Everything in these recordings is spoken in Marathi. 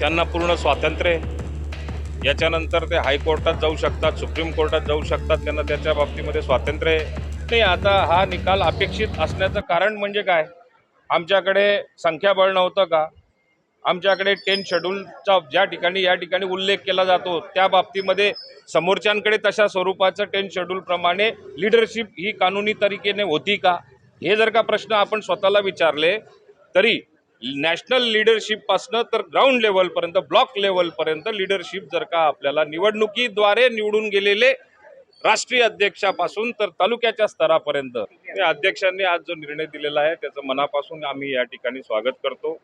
त्यांना पूर्ण स्वातंत्र्य आहे. याच्यानंतर ते हायकोर्टात जाऊ शकतात सुप्रीम कोर्टात जाऊ शकतात त्यांना त्याच्या बाबतीमध्ये स्वातंत्र्य आहे. नाही आता हा निकाल अपेक्षित असण्याचं कारण म्हणजे काय? आमच्याकडे संख्याबळ नव्हतं का? आमच्याकडे टेन शेड्यूलचा ज्या ठिकाणी या ठिकाणी उल्लेख केला जातो त्या बाबतीमध्ये समोरच्यांकडे तशा स्वरूपाचं टेन शेड्यूलप्रमाणे लिडरशिप ही कानुनी तरीकेने होती का? हे जर का प्रश्न आपण स्वतःला विचारले तरी नॅशनल लिडरशिपपासनं तर ग्राउंड लेवलपर्यंत ब्लॉक लेवलपर्यंत लिडरशिप जर का आपल्याला निवडणुकीद्वारे निवडून गेलेले राष्ट्रीय अध्यक्षापासून तर तालुक्याच्या स्तरापर्यंत. या अध्यक्षांनी आज जो निर्णय दिलेला आहे त्याचं मनापासून आम्ही या ठिकाणी स्वागत करतो.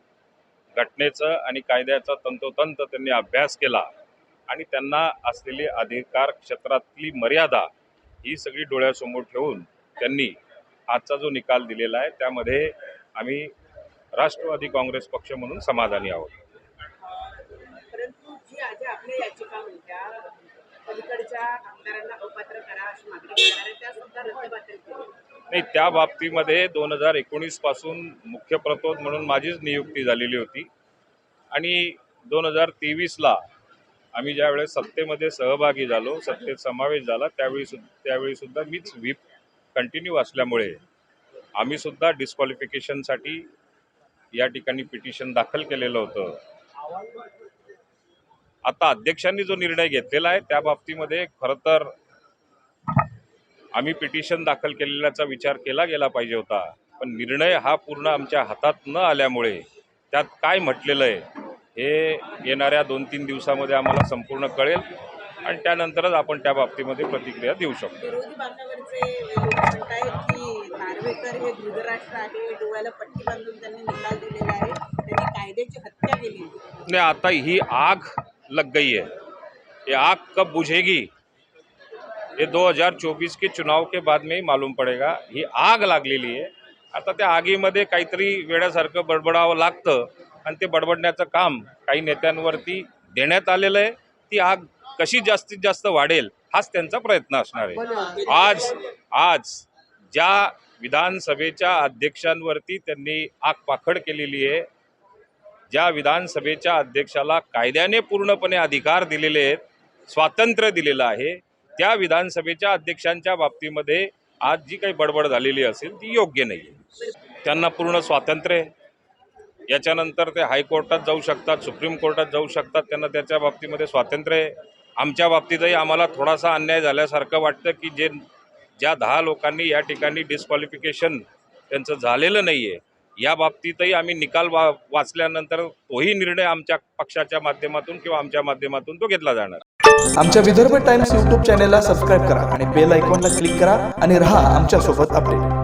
घटनेचं आणि कायद्याचा तंतोतंत त्यांनी अभ्यास केला आणि त्यांना असलेली अधिकार क्षेत्रातली मर्यादा ही सगळी डोळ्यासमोर ठेवून त्यांनी आजचा जो निकाल दिलेला आहे त्यामध्ये आम्ही राष्ट्रवादी काँग्रेस पक्ष म्हणून समाधानी आहोत. नाही त्या बाबतीमध्ये दोन हजार एकोणीसपासून मुख्य प्रतोद म्हणून माझीच नियुक्ती झालेली होती. आणि दोन हजार तेवीसला आम्ही ज्यावेळेस सत्तेमध्ये सहभागी झालो सत्तेत समावेश झाला त्यावेळी सुद्धा त्यावेळी सुद्धा मीच व्हीप कंटिन्यू असल्यामुळे आम्ही सुद्धा डिस्क्वालिफिकेशनसाठी या ठिकाणी पिटिशन दाखल केलेलं होतं. आता अध्यक्षांनी जो निर्णय घेतलेला आहे त्या बाबतीमध्ये खरं तर आम्ही पिटिशन दाखल केलेल्याचा विचार केला गेला पाहिजे होता. पण निर्णय हा पूर्ण आमच्या हातात न आल्यामुळे त्यात काय म्हटलेलं आहे हे येणाऱ्या दोन तीन दिवसामध्ये आम्हाला संपूर्ण कळेल. आणि त्यानंतरच आपण त्या बाबतीमध्ये प्रतिक्रिया देऊ शकतो. हे नहीं आता ही आग लग गई है ये आग कब बुझेगी? ये 2024 के चुनाव के बाद में ही मालूम पडेगा. ही आग लागलेली आहे. आता त्या आगीमध्ये काहीतरी वेड्यासारखं बडबडावं लागतं आणि ते बडबडण्याचं काम काही नेत्यांवरती देण्यात आलेलं आहे. ती आग कशी जास्तीत जास्त वाढेल हाच त्यांचा प्रयत्न असणार आहे. आज आज ज्या विधानसभेच्या अध्यक्षांवरती त्यांनी आग पाखड केलेली आहे ज्या विधानसभेच्या अध्यक्षाला कायद्याने पूर्णपणे अधिकार दिलेले आहेत स्वातंत्र्य दिलेलं आहे त्या विधानसभेच्या अध्यक्षांच्या बाबतीमध्ये आज जी काही बडबड झालेली असेल ती योग्य नाही आहे त्यांना पूर्ण स्वातंत्र्य याच्यानंतर ते हायकोर्टात जाऊ शकतात सुप्रीम कोर्टात जाऊ शकतात त्यांना त्याच्या बाबतीमध्ये स्वातंत्र्य आहे. आमच्या बाबतीतही आम्हाला थोडासा अन्याय झाल्यासारखं वाटतं की जे ज्या दहा लोकांनी या ठिकाणी डिस्क्वालिफिकेशन त्यांचं झालेलं नाही आहे या बाबतीतही आम्ही निकाल वा वाचल्यानंतर तोही निर्णय आमच्या पक्षाच्या माध्यमातून किंवा आमच्या माध्यमातून तो घेतला जाणार. आमच्या विदर्भ टाइम्स यूट्यूब चॅनेलला सबस्क्राईब करा आणि बेल आयकॉनला क्लिक करा आणि रहा आमच्यासोबत अपडेट